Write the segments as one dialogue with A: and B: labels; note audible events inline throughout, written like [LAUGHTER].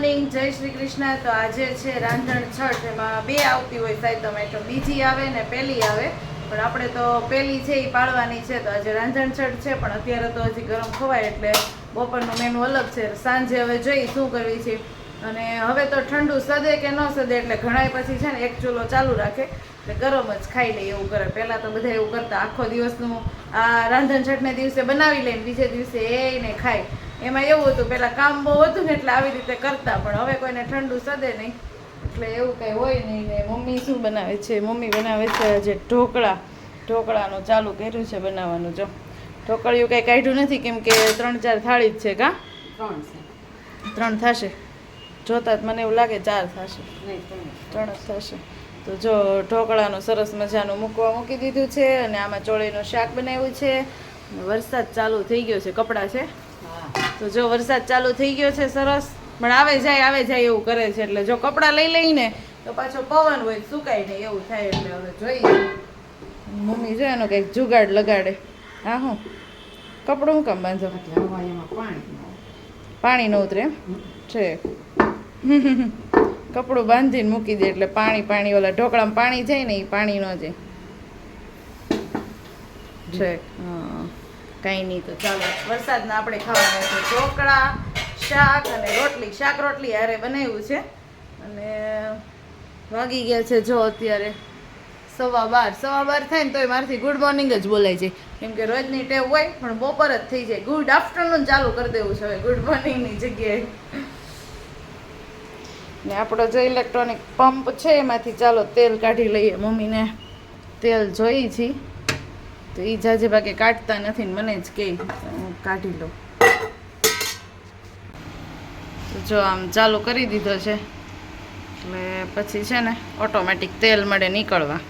A: Morning, જય શ્રી કૃષ્ણ. તો આજે છે રાંધણ છઠ. એમાં બે આવતી હોય સાહેબ તમે તો બીજી આવે ને પહેલી આવે. પણ આપણે તો પહેલી છે એ પાડવાની છે. તો આજે રાંધણ છઠ છે, પણ અત્યારે તો હજી ગરમ ખવાય એટલે બપોરનું મેનુ અલગ છે. સાંજે હવે જોઈ શું કરવી છે. અને હવે તો ઠંડુ સદે કે ન સદે એટલે ઘણાય પછી છે ને એક ચૂલો ચાલુ રાખે. એટલે ગરમ જ ખાઈ લે એવું કરે. પહેલાં તો બધા એવું કરતા. આખો દિવસનું આ રાંધણ છઠને દિવસે બનાવી લઈને બીજે દિવસે એને ખાય. એમાં એવું હતું પહેલાં કામ બહુ હતું ને એટલે આવી રીતે કરતા પણ હવે કોઈને ઠંડુ સદે નહીં. એટલે એવું કંઈ હોય નહીં ને મમ્મી શું બનાવે છે? મમ્મી બનાવે છે જે ઢોકળા. ઢોકળાનું ચાલુ કર્યું છે બનાવવાનું જો. ઢોકળિયું કંઈ કાઢ્યું નથી કેમ કે ત્રણ ચાર થાળી જ છે કા?
B: ત્રણ છે.
A: ત્રણ થશે. જોતા જ મને એવું લાગે ચાર થશે.
B: ત્રણ.
A: ત્રણ જ થશે. તો જો ઢોકળાનું સરસ મજાનું મૂકવા મૂકી દીધું છે અને આમાં ચોળીનું શાક બનાવ્યું છે. વરસાદ ચાલુ થઈ ગયો છે કપડાં છે.
B: હા.
A: તો જો વરસાદ ચાલુ થઈ ગયો છે સરસ પણ આવે જાય આવે જાય એવું કરે છે. એટલે જો કપડાં લઈ લઈને તો પાછો પવન હોય સુકાય નહીં એવું થાય એટલે હવે જોઈએ. મમ્મી જો એનો કંઈક જુગાડ લગાડે. હા હું કપડું હું કામ બાંધો?
B: પાણી ન
A: પાણી ન ઉતરે એમ? છે. [LAUGHS] કપડું બાંધીને મૂકી દે એટલે પાણી પાણી ઓલા ઢોકળામાં પાણી જાય ને એ પાણી ન જાય. છે. હા. કાંઈ નહીં તો ચાલો, વરસાદના આપણે ખાવાના છે ઢોકળા, શાક અને રોટલી. શાક, રોટલી હારે બનાવ્યું છે. અને વાગી ગયા છે જો અત્યારે સવા બાર. સવા બાર થાય ને તોય મારાથી ગુડ મોર્નિંગ જ બોલાય છે. કેમ કે રોજની ટેવ હોય, પણ બપોર જ થઈ જાય. ગુડ આફ્ટરનૂન ચાલુ કરી દેવું છે હવે. ગુડ મોર્નિંગની જગ્યાએ. ને આપણો જે ઇલેક્ટ્રોનિક પંપ છે, એમાંથી ચાલો તેલ કાઢી લઈએ. મમ્મીને તેલ જોઈ છી. તો એ જાજે ભાગે કાઢતા નથી ને મને જ કહે હું કાઢી લઉં. જો આમ ચાલુ કરી દીધો છે. એટલે પછી છે ને ઓટોમેટિક તેલ મળે નીકળવા.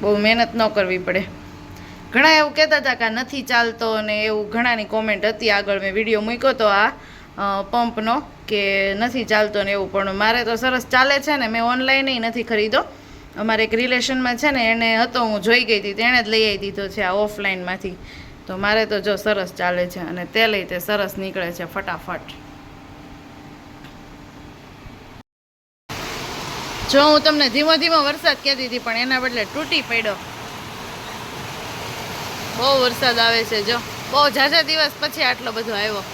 A: બહુ મહેનત ન કરવી પડે. ઘણા એવું કહેતા હતા કે નથી ચાલતો અને એવું ઘણાની કોમેન્ટ હતી. આગળ મેં વીડિયો મૂક્યો તો આ પંપનો કે નથી ચાલતો ને એવું. પણ મારે તો સરસ ચાલે છે ને. મેં ઓનલાઈન નથી ખરીદો અમારે એક રિલેશનમાં છે ને એને હતો, હું જોઈ ગઈ હતી, તેણે જ લઈ આવી દીધો છે આ ઓફલાઈનમાંથી. તો મારે તો જો સરસ ચાલે છે અને તે લઈ તે સરસ નીકળે છે ફટાફટ. જો હું તમને ધીમો ધીમો વરસાદ કહેતી હતી પણ એના બદલે તૂટી પડ્યો. બહુ વરસાદ આવે છે, જો. બહુ ઝાઝા દિવસ પછી આટલો બધો આવ્યો.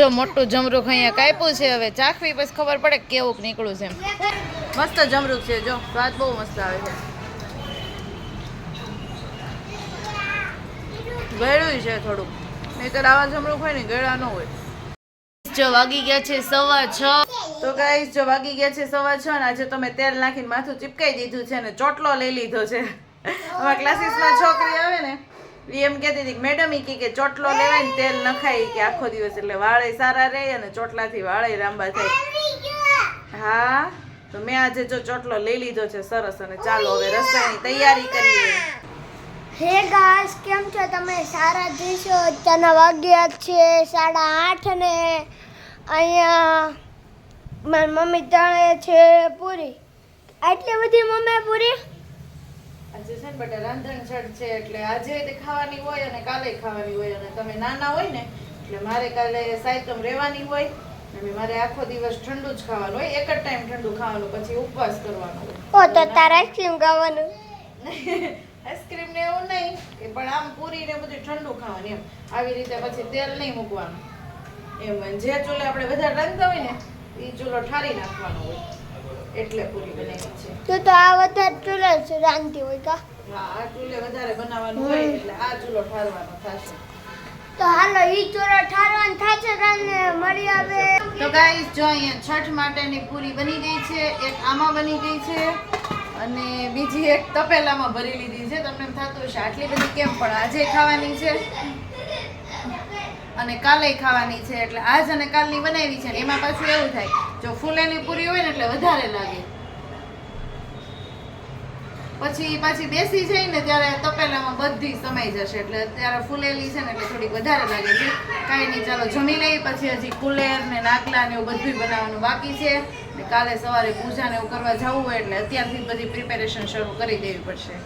A: જો મોટું જમરૂખ અહીંયા કાપ્યું છે હવે ચાખવી પછી ખબર પડે કેવું નીકળું છે મસ્ત જમરૂખ છે, જો સ્વાદ બહુ મસ્ત આવે છે. ગળ્યું છે થોડુંક. નહીતર આવા જમરૂખ હોય ને ગળા ન હોય. જો વાગી ગયા છે સવા છ. તો ગાઈસ જો વાગી ગયા છે સવા છ ને આજે તમે તેલ નાખીને માથું ચીપકાઈ દીધું છે ને ચોટલો લઈ લીધો છે. અમારા ક્લાસીસમાં છોકરી આવે ને એમ કહેતી હતી મેડમ એ કે ચોટલો લેવાય ને તેલ નખાય કે આખો દિવસ એટલે વાળે સારા રહે અને ચોટલાથી વાળે લાંબા થાય. હા? તો મેં આજે જો ચોટલો લઈ લીધો છે સરસ અને ચાલો હવે રસોઈની તૈયારી કરીએ.
C: હે ગાઈસ, કેમ છો તમે? સારા જઈશો? અત્યારના વાગ્યા છે સાડા આઠ ને અહીંયા મારી મમ્મી જાણે છે પૂરી. આટલી બધી મમ્મી પૂરી?
A: આજે છે ને બેટા રાંધણ છઠ છે એટલે આજે તે ખાવાની હોય અને કાલે ખાવાની હોય અને તમે નાના હોય ને એટલે મારે કાલે સાયતમ રહેવાની હોય અને મારે આખો દિવસ ઠંડુ જ ખાવાનું હોય. એક જ ટાઈમ ઠંડુ ખાવાનું પછી ઉપવાસ કરવાનો હોય.
C: ઓ તો તારે આઈસ્ક્રીમ ખાવાનું? [LAUGHS]
A: આઈસ્ક્રીમ ને એવું નહીં પણ આમ પૂરી ને બધું ઠંડુ ખાવાનું એમ. આવી રીતે પછી તેલ નહીં મૂકવાનું. એમ જે ચૂલે આપણે બધા રાંધતા હોય ને એ ચૂલો ઠારી નાખવાનો હોય. એટલે પૂરી બનાવી છે.
C: તો તો આ વધારે ચૂલે રાંધતી હોય કા?
A: હા આ ચૂલે વધારે બનાવવાનું હોય એટલે આ ચૂલો ઠારવાનો થશે.
C: તો હાલો ઈ ચોરો ઠારવાનું થશે તને મળી આવે.
A: તો ગાઈસ જો અહીંયા છઠ માટેની પૂરી બની ગઈ છે એક આમાં બની ગઈ છે અને બીજી એક તપેલામાં ભરી લીધી છે. તમને એમ થતું હશે આટલી બધી કેમ પણ આજે ખાવાની છે? અને કાલે ખાવાની છે એટલે આજ અને કાલની બનાવી છે એમાં પાછું એવું થાય, જો ફૂલેની પૂરી હોય ને એટલે વધારે લાગે. પછી પાછી બેસી જાય ને ત્યારે તપેલામાં બધી સમાઈ જશે, એટલે અત્યારે ફૂલેલી છે ને એટલે થોડીક વધારે લાગે છે. કાંઈ નહીં, ચાલો જમી લઈ પછી હજી કુલેર ને નાકલા ને એવું બધું બનાવવાનું બાકી છે. ને કાલે સવારે પૂજા ને એવું કરવા જવું હોય એટલે અત્યારથી બધી પ્રિપેરેશન શરૂ કરી દેવી પડશે.